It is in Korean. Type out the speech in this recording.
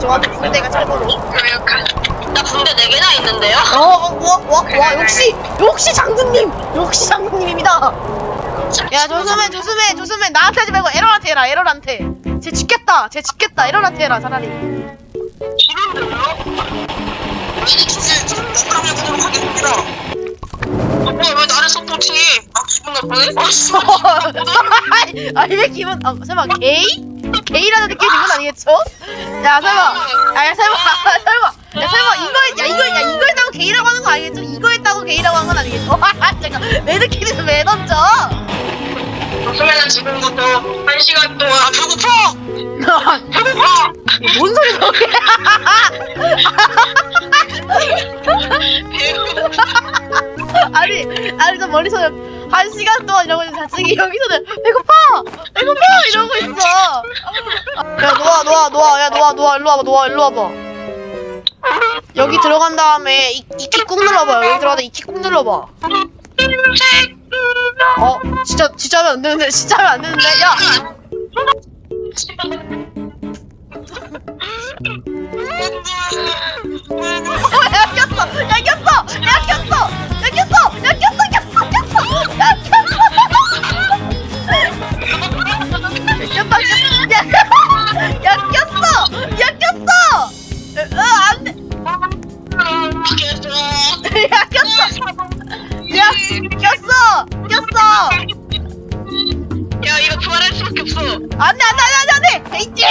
좋아 군대가 참고로 나 군대 4개나 있는데요? 어와와 역시 역시 장군님 역시 장군님입니다 야 조수맨 조수맨 조수맨 나한테 하지 말고 에럴한테 해라 에럴한테 쟤 죽겠다 쟤 죽겠다 에럴한테 해라 차라리 싫은데요? 이제 좀 억울하게 보도록 하겠습니다. 아, 왜 나를 서포팅해? 아, 기분 나쁘네? 아, 씨. 아니, 아니 왜 기분 아 설마 게이? 게이라는 느낌이 든건 아니겠죠? 야 설마 아 설마 설마 야 설마 이거 야 이거 야 이거 했다고 게이라고 하는 거 아니겠죠? 이거 했다고 게이라고 하는 건 아니겠죠? 아 잠깐 내 느낌은 왜 던져? 그러면 지금부터 한 시간 동안 아, 배고파! 배고파! 뭔 소리 저게? 아니 아니 저 머릿속에 한 시간 동안 이러고 있는 자식이 여기서는 배고파 배고파 이러고 있어 노아 노아. 야 노아 노아. 일로 와봐 노아. 일로 와봐. 여기 들어간 다음에 이키 꾹 눌러봐 여기 들어가다 이키 꾹 눌러봐. 어 진짜 진짜 하면 안 되는데 진짜 하면 안 되는데. 야! 어, 야 꼈어. 야 꼈어 꼈어! 꼈어! 야, 이거 부활할 수밖에 없어. 안돼 안돼 안돼 안돼! 에이지